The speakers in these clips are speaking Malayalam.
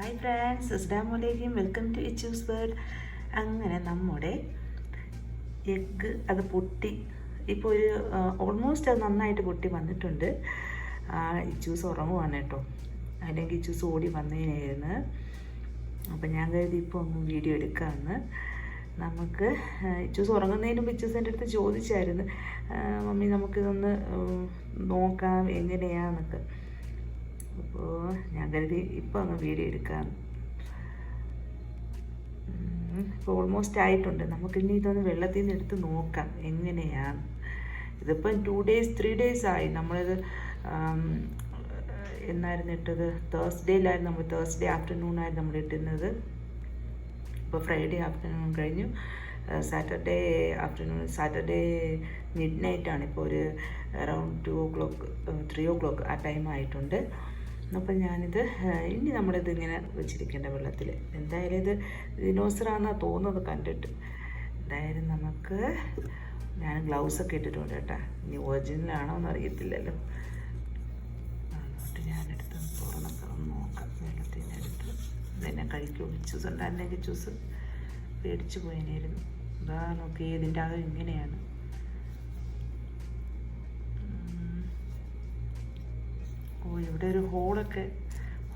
ഫ്രണ്ട്സ് അസ്ലാമലൈക്കും വെൽക്കം ടു ഇച്ചൂസ് വേൾഡ് അങ്ങനെ നമ്മുടെ എഗ്ഗ് അത് പൊട്ടി. ഇപ്പോൾ ഒരു ഓൾമോസ്റ്റ് അത് നന്നായിട്ട് പൊട്ടി വന്നിട്ടുണ്ട്. ഇച്ചൂസ് ഉറങ്ങുവാണ് കേട്ടോ. അല്ലെങ്കിൽ ഇച്ചൂസ് ഓടി വന്നതിനായിരുന്നു അപ്പോൾ ഞാൻ കരുതി ഇപ്പോൾ ഒന്ന് വീഡിയോ എടുക്കാമെന്ന് നമുക്ക് ഇച്ചൂസ് ഉറങ്ങുന്നതിന് മുമ്പ് ഇച്ചൂസിന്റെ അടുത്ത് ചോദിച്ചായിരുന്നു. മമ്മി നമുക്കിതൊന്ന് നോക്കാം എങ്ങനെയാന്നൊക്കെ. അപ്പോൾ ഞാൻ കരുതി ഇപ്പോൾ അങ്ങ് വീഡിയോ എടുക്കാം. ഇപ്പോൾ ഓൾമോസ്റ്റ് ആയിട്ടുണ്ട്. നമുക്കിനി ഇതൊന്ന് വെള്ളത്തിൽ നിന്ന് എടുത്ത് നോക്കാം. എങ്ങനെയാണ്? ഇതിപ്പം ടു ഡേയ്സ് ത്രീ ഡേയ്സ് ആയി. നമ്മളിത് എന്നായിരുന്നു ഇട്ടത്? തേഴ്സ്ഡേയിലായിരുന്നു നമ്മൾ തേഴ്സ്ഡേ ആഫ്റ്റർനൂൺ ആയിരുന്നു നമ്മൾ ഇട്ടിരുന്നത്. ഇപ്പോൾ ഫ്രൈഡേ ആഫ്റ്റർനൂൺ കഴിഞ്ഞു. സാറ്റർഡേ ആഫ്റ്റർനൂൺ സാറ്റർഡേ മിഡ് ആണ്. ഇപ്പോൾ ഒരു around two o'clock three o'clock ആ ടൈം ആയിട്ടുണ്ട്. അപ്പം ഞാനിത് ഇനി നമ്മളിത് ഇങ്ങനെ വെച്ചിരിക്കേണ്ട വെള്ളത്തിൽ എന്തായാലും ഇത് ദിനോസറാണെന്നാണ് തോന്നുന്നത് കണ്ടിട്ട്. എന്തായാലും നമുക്ക് ഞാൻ ഗ്ലൗസൊക്കെ ഇട്ടിട്ടുണ്ട് കേട്ടോ. ഇനി ഒറിജിനലാണോ എന്ന് അറിയത്തില്ലല്ലോ ഞാനെടുത്ത് തുറന്നൊക്കെ നോക്കാം. വെള്ളത്തിൽ എടുത്ത് ഇതെന്നെ കഴിക്കും. ചൂസ് ഉണ്ടായിരുന്നെങ്കിൽ ചൂസ് പേടിച്ചു പോയതിനായിരുന്നു ഇതാ നോക്കി ഇതിന്റെ അകം ഇങ്ങനെയാണ്. ഇവിടെ ഒരു ഹോളൊക്കെ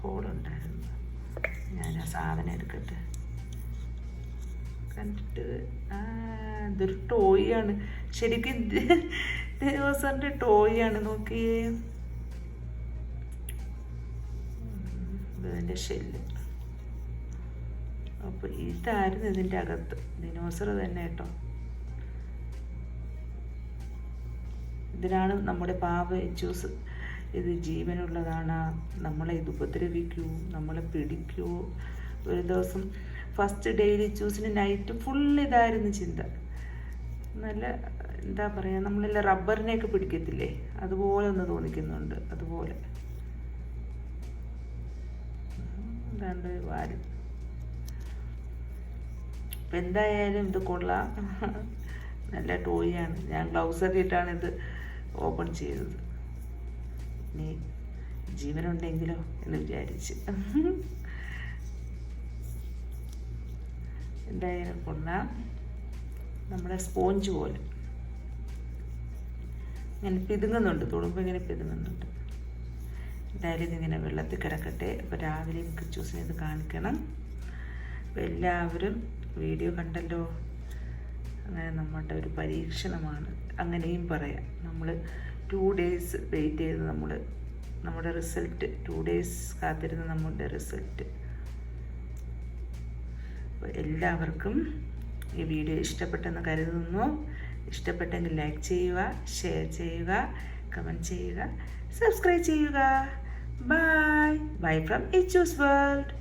ഹോളുണ്ടായിരുന്നു. ഞാൻ ആ സാധനം എടുക്കട്ടെ. കണ്ടിട്ട് ഇതൊരു ആണ് ശരിക്കും ദേവസ്വന്റെ ടോയ് ആണ് നോക്കിയേ. ഇതിന്റെ ഷെല്ല്. അപ്പോൾ ഇതായിരുന്നു ഇതിന്റെ അകത്ത്. ദിനോസർ തന്നെ കേട്ടോ. ഇതിനാണ് നമ്മുടെ പാവ ജ്യൂസ് ഇത് ജീവനുള്ളതാണ്. നമ്മളെ ഇത് ഉപദ്രവിക്കൂ നമ്മളെ പിടിക്കൂ. ഒരു ദിവസം ഫസ്റ്റ് ഡെയിലി ജ്യൂസിന് നൈറ്റ് ഫുൾ ഇതായിരുന്നു ചിന്ത. നല്ല എന്താ പറയുക നമ്മളെല്ലാം റബ്ബറിനെയൊക്കെ പിടിക്കത്തില്ലേ? അതുപോലെ ഒന്ന് തോന്നിക്കുന്നുണ്ട് അതുപോലെ. രണ്ട് വാരം. അപ്പം എന്തായാലും ഇത് കൊള്ളാം. നല്ല ടോയാണ് ഞാൻ ഗ്ലൗസ് ഒക്കെ ഇട്ടാണ് ഇത് ഓപ്പൺ ചെയ്തത്. ജീവനുണ്ടെങ്കിലോ എന്ന് വിചാരിച്ച്. എന്തായാലും കൊള്ളാം. നമ്മുടെ സ്പോഞ്ച് പോലെ. ഇങ്ങനെ പിതുങ്ങുന്നുണ്ട് തൊടുമ്പോൾ ഇങ്ങനെ പിതുങ്ങുന്നുണ്ട്. എന്തായാലും ഇതിങ്ങനെ വെള്ളത്തിൽ കിടക്കട്ടെ. അപ്പോൾ രാവിലെ കിച്ചൂസിനെ ഇത് കാണിക്കണം. അപ്പോൾ എല്ലാവരും വീഡിയോ കണ്ടല്ലോ? അങ്ങനെ നമ്മുടെ ഒരു പരീക്ഷണമാണ്. അങ്ങനെയും പറയാം. നമ്മൾ ടു ഡേയ്സ് വെയിറ്റ് ചെയ്ത് നമ്മൾ നമ്മുടെ റിസൾട്ട് ടു ഡേയ്സ് കാത്തിരുന്ന് നമ്മുടെ റിസൾട്ട് എല്ലാവർക്കും ഈ വീഡിയോ ഇഷ്ടപ്പെട്ടെന്ന് കരുതുന്നു. ഇഷ്ടപ്പെട്ടെങ്കിൽ ലൈക്ക് ചെയ്യുക ഷെയർ ചെയ്യുക കമന്റ് ചെയ്യുക സബ്സ്ക്രൈബ് ചെയ്യുക. Bye bye from Ichus world